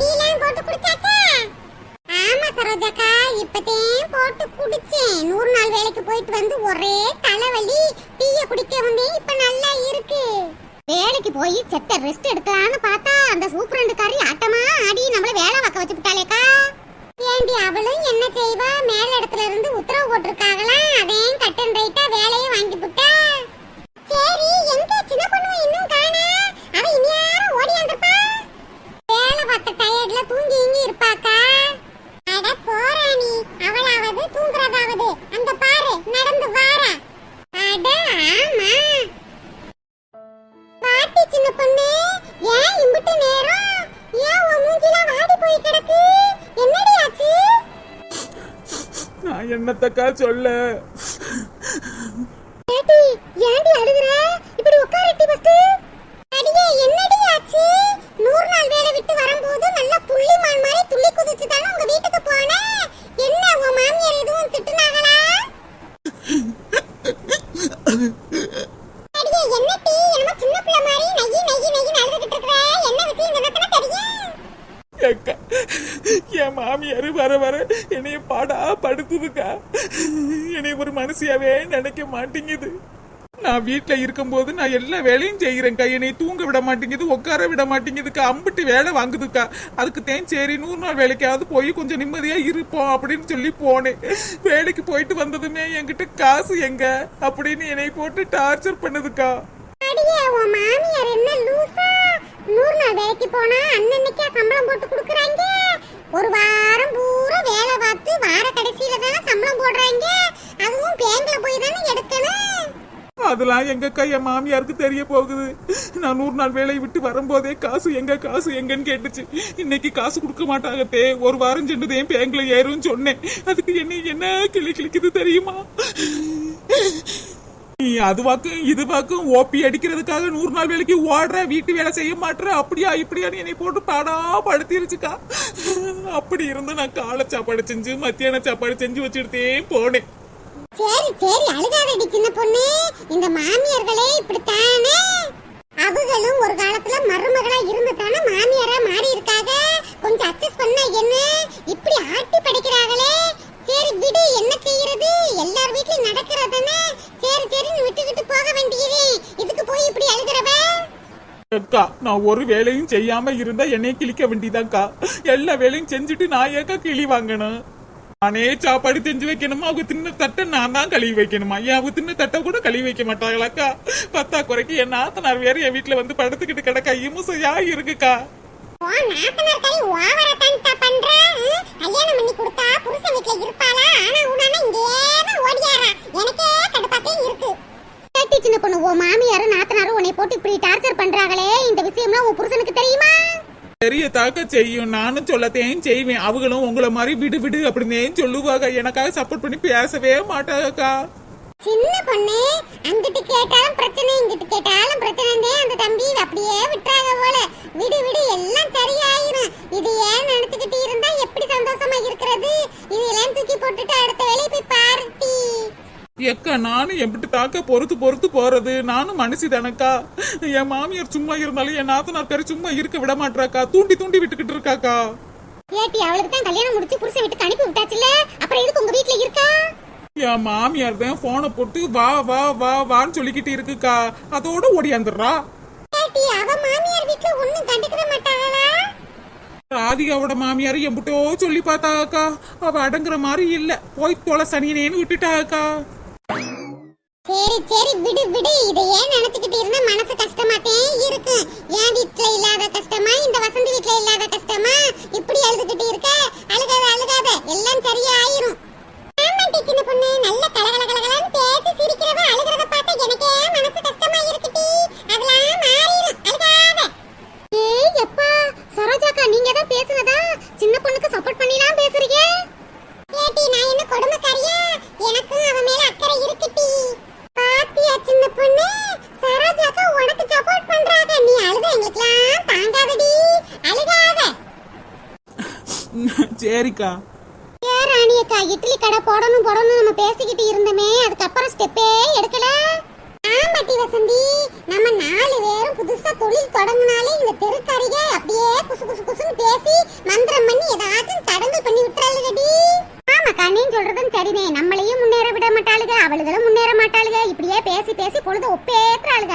டீலாம் போட்டு குடிச்சாச்சா? ஆமா சரோஜாக்கா இப்பதான் போட்டு குடிச்சேன். நூறு நாள் வேலைக்கு போயிட்டு வந்து ஒரே தலைவலி டீய குடிக்க வந்தேன் இப்ப நல்லா இருக்கு. வேலைக்கு போய் செத்த ரெஸ்ட் எடுக்கலாம்னு பார்த்தா அந்த சூப்பரண்டுக்காரி ஆட்டமா ஆடி நம்மள வேலை பார்க்க வச்சு விட்டாளேக்கா. ஏண்டி அவளும் என்ன செய்வா? மேல இடத்துல இருந்து உத்தரவு போட்டிருக்காங்களா? அதையும் கட்டன் ரைட்டா வேலையை வாங்கி விட்டா? சரி எங்க அத்தக்கா சொல்ல. பாட்டி ஏன்டி அழுகுற? இப்படி உட்காரட்டி ஃபர்ஸ்ட் அடியே என்னடி ஆச்சு நூறு நாள் வேலை விட்டு வரும்போது நல்ல புள்ளி மான் மாதிரி துள்ளி குதிச்சு தானே உங்க வீட்டுக்கு போனேன் என்ன உன் மாமியார் எதுவும் திட்டுனாங்களா அடியே என்ன டீ என்னமோ சின்ன பிள்ளை மாதிரி நெய்யி நெய்யி நெய்யி அழுதுகிட்டு இருக்கற என்ன விஷயம் எனக்கு தெரியும் அக்கா என் மாமியார் வர என்னைய பாடா படுத்துதுக்கா. என்னைய ஒரு மனுஷியாவே நினைக்க மாட்டேங்குது. நான் வீட்டில் இருக்கும்போது நான் எல்லா வேலையும் செய்கிறேன்க்கா என்னை தூங்க விட மாட்டேங்குது உட்கார விட மாட்டேங்குதுக்கா. அம்பிட்டு வேலை வாங்குதுக்கா. அதுக்கு தேன் சரி நூறு நாள் வேலைக்காவது போய் கொஞ்சம் நிம்மதியா இருப்போம் அப்படின்னு சொல்லி போனேன். வேலைக்கு போயிட்டு வந்ததுமே என்கிட்ட காசு எங்க? அப்படின்னு என்னை போட்டு டார்ச்சர் பண்ணுதுக்கா. ஒரு உன் மாமியார் என்ன லூசா நூறு நாள் வேலைக்கு போனா அன்னன்னைக்கே சம்பளம் போட்டு கொடுக்குறாங்க ஒரு வாரம் பூரா வேலை பார்த்து வார கடைசியில தானே சம்பளம் போடுறாங்க அதுவும் பேங்க்ல போய் தானே எடுக்கணும் அதெல்லாம் எங்கக்கா என் மாமியாருக்கு தெரிய போகுது. நான் நூறு நாள் வேலையை விட்டு வரும்போதே காசு எங்க காசு எங்கன்னு கேட்டுச்சு. இன்னைக்கு காசு கொடுக்க மாட்டாங்க ஒரு வாரம் சென்றதையும் என் பேங்க்ல சொன்னேன். அதுக்கு என்ன என்ன கிளி கிளிக்குது தெரியுமா? நீ அது வாக்கும் இது வாக்கும் ஓபி அடிக்கிறதுக்காக நூறு நாள் வேலைக்கு ஓடுற வீட்டு வேலை செய்ய மாட்டேற அப்படியா இப்படியான்னு என்னை போட்டு பாடா படுத்திருச்சுக்கா. அப்படி இருந்து நான் காலை சாப்பாடு செஞ்சு மத்தியான சாப்பாடு செஞ்சு வச்சுட்டே போனேன். சரி சரி அழுகாதடி சின்ன பொண்ணு. இந்த மாமியார்களே இப்படித்தானே? அவங்களும் ஒரு காலத்துல மருமகளா இருந்து தானே மாமியாரா மாறி இருக்காங்க கொஞ்சம் அட்ஜஸ்ட் பண்ணா என்ன? இப்படி ஆட்டி படைக்கிறாங்களே சரி விடு என்ன செய்யறது? எல்லார் வீட்லயும் நடக்கிறதானே? சரி சரி விட்டுக்கிட்டு போக வேண்டியது. இதுக்கு போய் இப்படி அழுகிறவ? அக்கா நான் ஒரு வேலையும் செய்யாம இருந்தா என்னைய கிழிக்க வேண்டியதாக்கா எல்லா வேலையும் செஞ்சுட்டு நான் ஏக்கா கிளி வாங்கணும் நானே சாப்பாடு செஞ்சு வைக்கணுமா? அவங்க தின்ன தட்டை நான் தான் கழுவி வைக்கணுமா? ஏன் அவங்க தின்ன தட்டை கூட கழுவி வைக்க மாட்டாங்களாக்கா? பத்தா குறைக்கு என் நாத்தனார் வேற என் வீட்டுல வந்து படுத்துக்கிட்டு கிடக்கா. இமுசையா இருக்குக்கா ஓ நாத்தனார் கறி ஓவரா தண்டா பண்றா ம்? கல்யாணம் பண்ணி கொடுத்தா புருஷன் வீட்ல இருப்பாளா ஆனா உனானா இங்கேதான் ஓடியாரா எனக்கே கடுப்பாத்தே இருக்கு கேட்டி சின்ன பொண்ணு ஓ மாமியாரும் நாத்தனாரும் உன்னை போட்டு இப்படி டார்ச்சர் பண்றாங்களே இந்த விஷயம்லாம் உன் புருஷனுக்கு தெரியுமா பெரிய தாக்க செய்யும். நானும் சொல்லத்தையும் செய்வேன். அவங்களும் உங்களை மாதிரி விடு விடு அப்படின்னே சொல்லுவாங்க. எனக்காக சப்போர்ட் பண்ணி பேசவே மாட்டாங்கக்கா சின்ன பொண்ணு அங்கிட்டு கேட்டாலும் பிரச்சனை இங்கிட்டு கேட்டாலும் பிரச்சனை அந்த தம்பி அப்படியே விட்டுறாங்க போல. விடு விடு எல்லாம் சரியாயிரும். இது ஏன் நினைச்சுக்கிட்டு இருந்தா எப்படி சந்தோஷமா இருக்கிறது இது எல்லாம் தூக்கி போட்டுட்டு அடுத்த வேலையை போய் பாருட்டி எக்கா நானும் எப்படி தாக்க பொறுத்து பொறுத்து போறது. நானும் மனுஷி தானக்கா. என் மாமியார் சும்மா இருந்தாலும் என் நாத்தனார் பேர் சும்மா இருக்க விட மாட்டாக்கா தூண்டி தூண்டி விட்டுக்கிட்டு இருக்காக்கா. ஏட்டி அவளுக்கு தான் கல்யாணம் முடிச்சு புருஷன் வீட்டுக்கு அனுப்பி விட்டாச்சுல அப்புறம் எதுக்கு உங்க வீட்ல இருக்கா? என் மாமியார் தான் போனை போட்டு வா வா வா வான்னு சொல்லிக்கிட்டு இருக்குக்கா. அதோட ஓடியாந்துடுறா. ராதிகாவோட மாமியார் எம்பிட்டோ சொல்லி பார்த்தாக்கா. அவ அடங்குற மாதிரி இல்ல. போய் தொலை சனியனேன்னு விட்டுட்டாக்கா. சரி சரி விடு விடு. இதை ஏன் நினைச்சுக்கிட்டு இருந்தா? மனசு கஷ்டமாட்டே இருக்கு. என் வீட்டுல இல்லாத கஷ்டமா? இந்த வசந்தி வீட்டுல இல்லாத கஷ்டமா? இப்படி அழுதுகிட்டு இருக்க? அழுகாத அழுகாத. எல்லாம் சரியா ஆயிரும் சின்ன பொண்ணு. நல்ல கலர் ராணிக்கா ஏ ராணியக்கா இட்லி கடை போடணும் போடணும் நம்ம பேசிக்கிட்டு இருந்தோமே. அதுக்கப்புறம் ஸ்டெப்பே எடுக்கல. ஆமாட்டி வசந்தி. நம்ம நாலு பேரும் புதுசா தொழில் தொடங்கினாலே இந்த தெருக்காரிக அப்படியே குசு குசு குசுன்னு பேசி மந்திரம் பண்ணி ஏதாச்சும் தடங்கல் பண்ணி விட்டுறாளுகடி ஆமாக்கா நீ சொல்றதும் சரிதே நம்மளையும் முன்னேற விட மாட்டாளுக அவளுகளும் முன்னேற மாட்டாளுக இப்படியே பேசி பேசி பொழுது ஒப்பேத்துறாளுக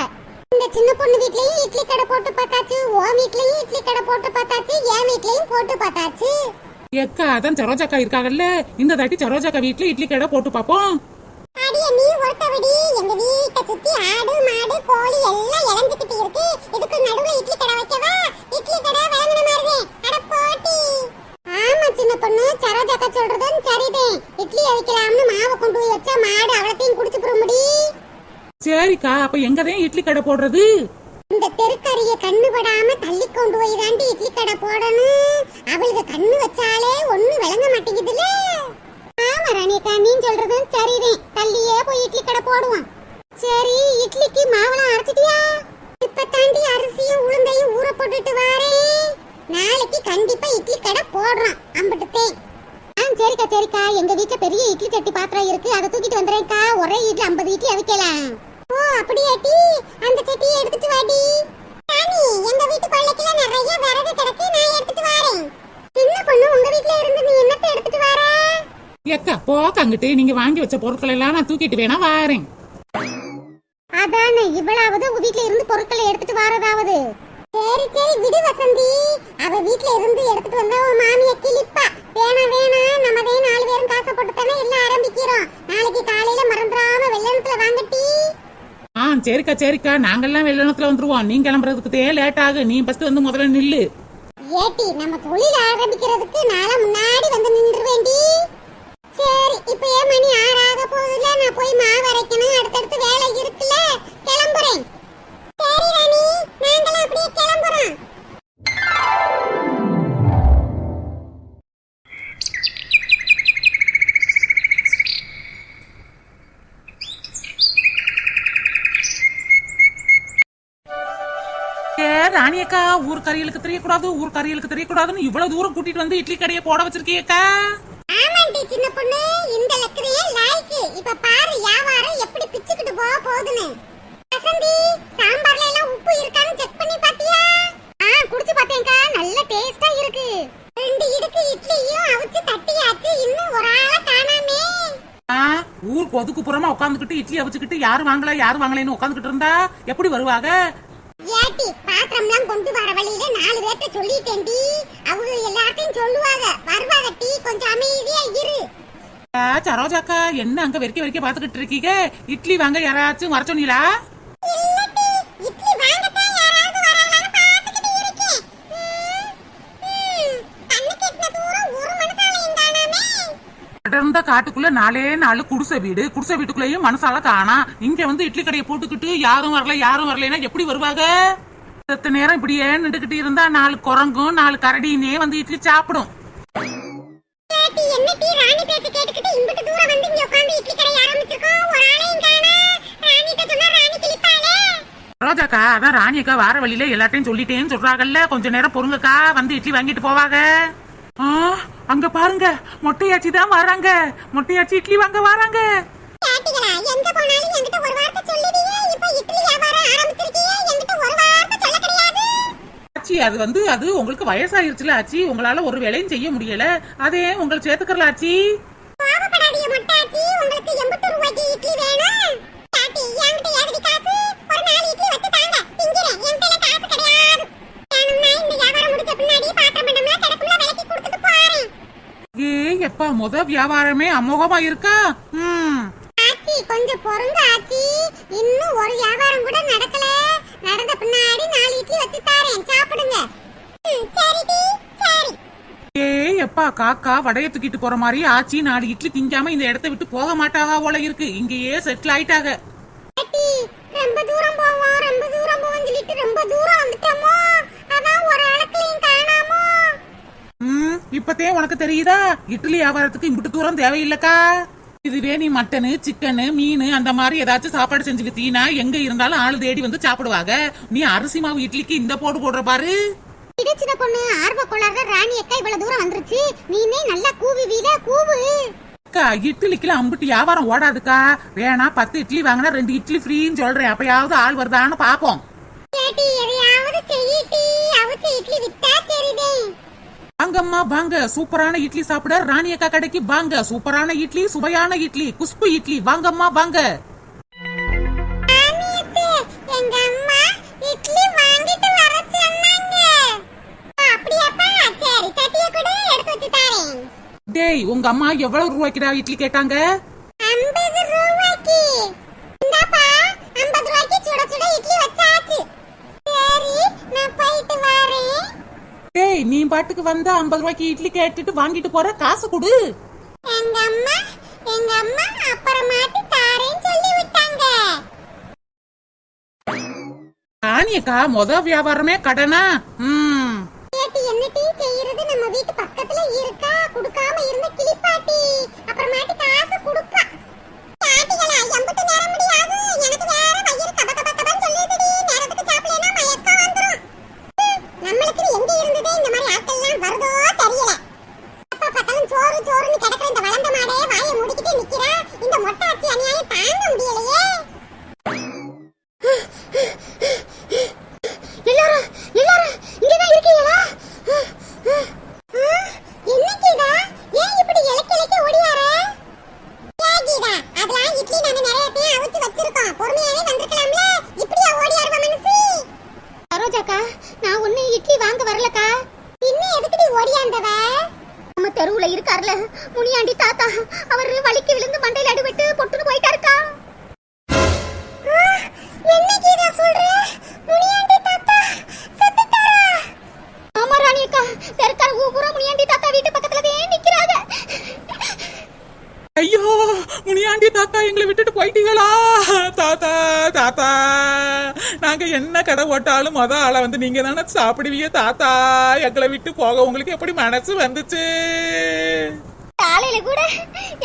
இந்த சின்ன பொண்ணு வீட்லயும் இட்லி கடை போட்டு பார்த்தாச்சு ஓ வீட்லயும் இட்லி கடை போட்டு பார்த்தாச்சு என் வீட்லயும் போட்டு பார்த்தாச்சு. எக்கா அதான் சரோஜாக்கா இருக்காங்கல்ல? இந்த தாட்டி சரோஜாக்கா வீட்டுல இட்லி கடை போட்டு பாப்போம். அடிய நீ ஒருத்தவடி எங்க வீட்டை சுத்தி ஆடு மாடு கோழி எல்லாம் இழந்துகிட்டு இருக்கு. இதுக்கு நடுவுல இட்லி கடை வைக்கவா? இட்லி கடை வழங்கின மாதிரி. அட போட்டி. ஆமா சின்ன பொண்ணு. சரோஜாக்கா சொல்றதும் சரிதான் இட்லி அவிக்கலாம்னு மாவை கொண்டு போய் வச்சா மாடு அவ்வளத்தையும் குடிச்சு சரிக்கா அப்ப எங்கதான் இட்லி கடை போடுறது? இந்த தெருக்கறிய கண்ணு படாம தள்ளி கொண்டு போய் தாண்டி இட்லி கடை போடணும். அவளுக்கு கண்ணு வச்சாலே ஒண்ணு விளங்க மாட்டேங்குதுல்ல. ஆமா ராணியக்கா நீ சொல்றதும் சரிதான். தள்ளியே போய் இட்லி கடை போடுவோம் சரி இட்லிக்கு மாவெல்லாம் அரைச்சிட்டியா? இப்ப தாண்டி அரிசியும் உளுந்தையும் ஊற போட்டுட்டு வாரே. நாளைக்கு கண்டிப்பா இட்லி கடை போடுறோம் அம்பட்டுத்தேன் ஆ சரிக்கா சரிக்கா. எங்க வீட்டுல பெரிய இட்லி சட்டி பாத்திரம் இருக்கு. அதை தூக்கிட்டு வந்துறேன்க்கா ஒரே இட்லி ஐம்பது இட்லி அவிக்கலாம் ஓ அப்படியாட்டி அந்த சட்டியை எடுத்துட்டு வாடி. ராணி எங்க வீட்டு கொள்ளைக்குள்ள நிறைய விறகு கிடக்கு. நான் எடுத்துட்டு வரேன். சின்ன பொண்ணு உங்க வீட்ல இருந்து நீ என்னத்தை எடுத்துட்டு வர? எக்கா போக்க அங்கிட்டு. நீங்க வாங்கி வச்ச பொருட்கள் எல்லாம் நான் தூக்கிட்டு வேணா வாரேன். அதானே இவ்வளவு உங்க வீட்ல இருந்து பொருட்களை எடுத்துட்டு வரதாவது. சரி சரி விடு வசந்தி. அவ வீட்ல இருந்து எடுத்துட்டு வந்தா உன் மாமிய கிளிப்பா வேணா வேணா நம்மதே நாலு பேரும் காசை போட்டு தானே எல்லாம் ஆரம்பிக்கிறோம் நாளைக்கு காலையில மறந்துடாம வெள்ளனத்துல வாங்கட்டி ஆ சரிக்கா சரிக்கா. நாங்கெல்லாம் வெள்ளனத்துல வந்துருவோம். நீ கிளம்புறதுக்கு தே லேட் ஆகு. நீ ஃபர்ஸ்ட் வந்து முதல்ல நில்லு. ஏட்டி நம்ம தொழில் ஆரம்பிக்கிறதுக்கு நாள முன்னாடி வந்து நின்று வேண்டி சரி இப்ப ஏன் மணி ஆறாக போகுதுல? நான் போய் மாவு அரைக்கணும். அடுத்தடுத்து வேலை இருக்கு. ஏ ராணியக்கா ஊர் கறியலுக்கு தெரியக்கூடாது ஊர் கறியலுக்கு தெரியக்கூடாதுன்னு இவ்வளவு தூரம் கூட்டிட்டு வந்து இட்லி கடையை போட வச்சிருக்கியக்கா ஆமாண்டி சின்ன பொண்ணு. இந்த லக்கரையே லாய்க்கு இப்ப பாரு வியாபாரம் எப்படி பிச்சுக்கிட்டு போக போகுதுன்னு. வசந்தி சாம்பார்ல எல்லாம் உப்பு இருக்கான்னு செக் பண்ணி பாத்தியா? ஆ குடிச்சு பார்த்தேன்க்கா நல்ல டேஸ்டா இருக்கு. ரெண்டு இடுக்கு இட்லியும் அவிச்சு தட்டியாச்சு. இன்னும் ஒரு ஆளை காணாமே. ஆ ஊருக்கு ஒதுக்குப்புறமா உட்காந்துக்கிட்டு இட்லி அவிச்சுக்கிட்டு யாரு வாங்கல யாரு வாங்கலைன்னு உட்காந்துக்கிட்டு இருந்தா? எப்படி வருவாங்க ஏட்டி பாத்திரம்லாம் கொண்டு வர வழியில நாலு பேர்ட்ட சொல்லிட்டேன்டி. அவங்க எல்லாத்தையும் சொல்லுவாங்க. வருவாங்க டீ கொஞ்சம் அமைதியா இரு. சரோஜாக்கா என்ன அங்க வெறிக்க வெறிக்க பாத்துக்கிட்டு இருக்கீங்க? இட்லி வாங்க யாராச்சும் வர சொன்னீங்களா? காணாமே. அடர்ந்த காட்டுக்குள்ள நாலே நாலு குடிசை வீடு. குடிசை வீட்டுக்குள்ளேயும் மனசால காணா. இங்க வந்து இட்லி கடையை போட்டுக்கிட்டு யாரும் வரல யாரும் வரலைன்னா எப்படி வருவாங்க? செத்த நேரம் இப்படியே நின்றுகிட்டு இருந்தா நாலு குரங்கும் நாலு கரடினே வந்து இட்லி சாப்பிடும். ரோஜாக்கா அதான் ராணியக்கா வார வழியில எல்லாத்தையும் சொல்லிட்டேன்னு சொல்றாங்கல்ல கொஞ்ச நேரம் பொறுங்கக்கா வந்து இட்லி வாங்கிட்டு போவாங்க ஆ, அங்க பாருங்க மொட்டையாச்சி தான் வராங்க மொட்டையாச்சி இட்லி வாங்க வராங்க எங்க போனாலும் என்கிட்ட ஒரு வார்த்தை சொல்லுவீங்க. இப்ப இட்லி வியாபாரம் ஆரம்பிச்சிருக்கீங்க. என்கிட்ட ஒரு வார்த்தை. ஆச்சி. அது வந்து அது உங்களுக்கு வயசாயிருச்சுல ஆச்சி. உங்களால ஒரு வேலையும் செய்ய முடியல. அதே உங்களை சேர்த்துக்கறல ஆச்சி. எப்பா முத வியாபாரமே அமோகமா இருக்கா? கொஞ்சம் பொறுங்க ஆச்சி. இன்னும் ஒரு வியாபாரம் கூட நடக்கல நடந்த பின்னாடி நாலு இட்லி வச்சு தாரேன் சாப்பிடுங்க ம், சரிடி சரி ஏ எப்பா காக்கா வடைய தூக்கிட்டு போற மாதிரி ஆச்சி நாலு இட்லி திங்காம இந்த இடத்த விட்டு போக மாட்டாக போல இருக்கு. இங்கேயே செட்டில் ஆயிட்டாக. ரொம்ப தூரம் போவோம் ரொம்ப தூரம் போவோம் சொல்லிட்டு ரொம்ப தூரம் வந்துட்டோமோ? அதான் ஒரு ஆளுக்களையும் காணாமோ? ம் இப்பத்தே உனக்கு தெரியுதா? இட்லி வியாபாரத்துக்கு இம்புட்டு தூரம் தேவையில்லக்கா? இதுவே நீ மட்டனு சிக்கனு மீன் அந்த மாதிரி ஏதாச்சும் சாப்பாடு செஞ்சு வித்தீனா எங்க இருந்தாலும் ஆளு தேடி வந்து சாப்பிடுவாங்க நீ அரிசி மாவு இட்லிக்கு இந்த போடு போடுற பாரு. இடிச்சின பொண்ணு ஆர்வ கோளாறுல ராணி அக்கா இவ்வளவு தூரம் வந்துருச்சு. நீனே நல்லா கூவி வீல கூவு. அக்கா இட்லிக்குலாம் அம்புட்டு வியாபாரம் ஓடாதுக்கா. வேணா பத்து இட்லி வாங்கினா ரெண்டு இட்லி ஃப்ரீன்னு சொல்றேன். அப்பயாவது ஆள் வருதான்னு பாப்போம். இட்லி வாங்கம்மா வாங்க. சூப்பரான இட்லி சாப்பிட ராணி அக்கா கடைக்கு வாங்க. சூப்பரான இட்லி சுவையான இட்லி குஷ்பு இட்லி. வாங்கம்மா வாங்க. டேய் உங்க அம்மா எவ்வளவு ரூபாய்க்குடா இட்லி கேட்டாங்க? நீ பாட்டுக்கு வந்து ஐம்பது ரூபாய்க்கு இட்லி கேட்டுட்டு வாங்கிட்டு போற? காசு கொடு. எங்க அம்மா எங்க அம்மா அப்புறமாட்டி தாரேன்னு சொல்லி விட்டாங்க. அக்கா மொத வியாபாரமே கடனா? ம். அப்புறமாட்டி வச்சிருக்கோம் பொறுமையாவே வந்திருக்கலாம்ல? இப்படியா ஓடியாருவ மனசு? சரோஜாக்கா நான் ஒண்ணு இட்லி வாங்க வரலக்கா. இன்னும் எதுக்குடி ஓடியாந்தவ? நம்ம தெருவுல இருக்கார்ல முனியாண்டி தாத்தா அவர் வலிக்கு விழுந்து மண்ட ஆயிட்டீங்களா தாத்தா தாத்தா. நாங்க என்ன கடை போட்டாலும் மொத ஆளை வந்து நீங்க தானே சாப்பிடுவீங்க தாத்தா. எங்களை விட்டு போக உங்களுக்கு எப்படி மனசு வந்துச்சு? காலையில கூட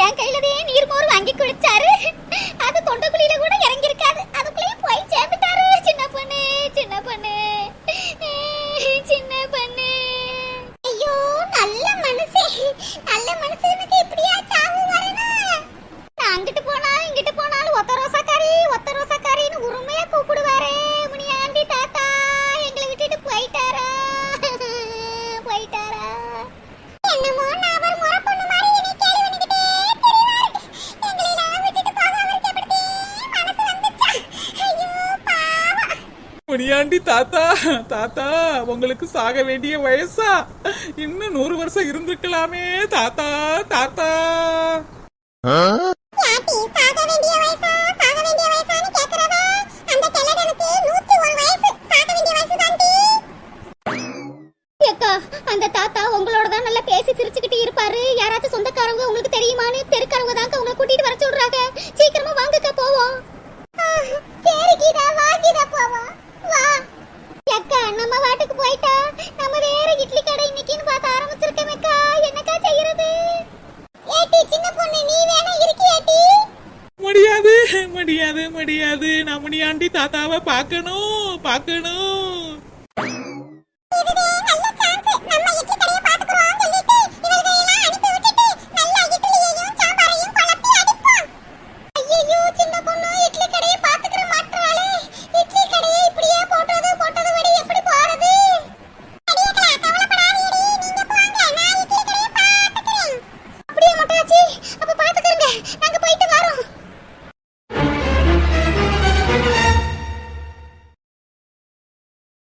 என் கையிலதே நீர் மோர் வாங்கி குடிச்சாரு அது தொண்டைக்குழியில கூட இறங்கியிருக்காது. அதுக்குள்ளேயே போய் சேர்ந்துட்டாரு. சின்ன பொண்ணு சின்ன பொண்ணு. முனியாண்டி தாத்தா தாத்தா உங்களுக்கு சாக வேண்டிய வயசா? இன்னும் நூறு வருஷம் இருந்திருக்கலாமே தாத்தா தாத்தா. அந்த கிழடனுக்கு 101 வயசு. சாக வேண்டிய வயசுதான்டி. ஏக்கா, அந்த தாத்தா உங்களோட தான் நல்லா பேசி சிரிச்சுக்கிட்டு இருப்பாரு. யாராச்சும் சொந்தக்காரங்க உங்களுக்கு தெரியுமான்னு தெருக்காரங்க தாங்க உங்களை கூட்டிட்டு வர சொல்றாங்க சீக்கிரமா வாங்கக்கா போவோம் சரி கீதா வா கீதா போவோம் வா அக்கா நம்ம வாட்டுக்கு போயிட்டா நம்ம வேற இட்லி கடை இன்னைக்குன்னு பார்த்து ஆரம்பிச்சிருக்கேமேக்கா என்னக்கா செய்யறது ஏட்டி சின்ன பொண்ணு நீ வேணா இருக்கியாட்டி முடியாது நான் முனியாண்டி தாத்தாவை பார்க்கணும் பார்க்கணும்.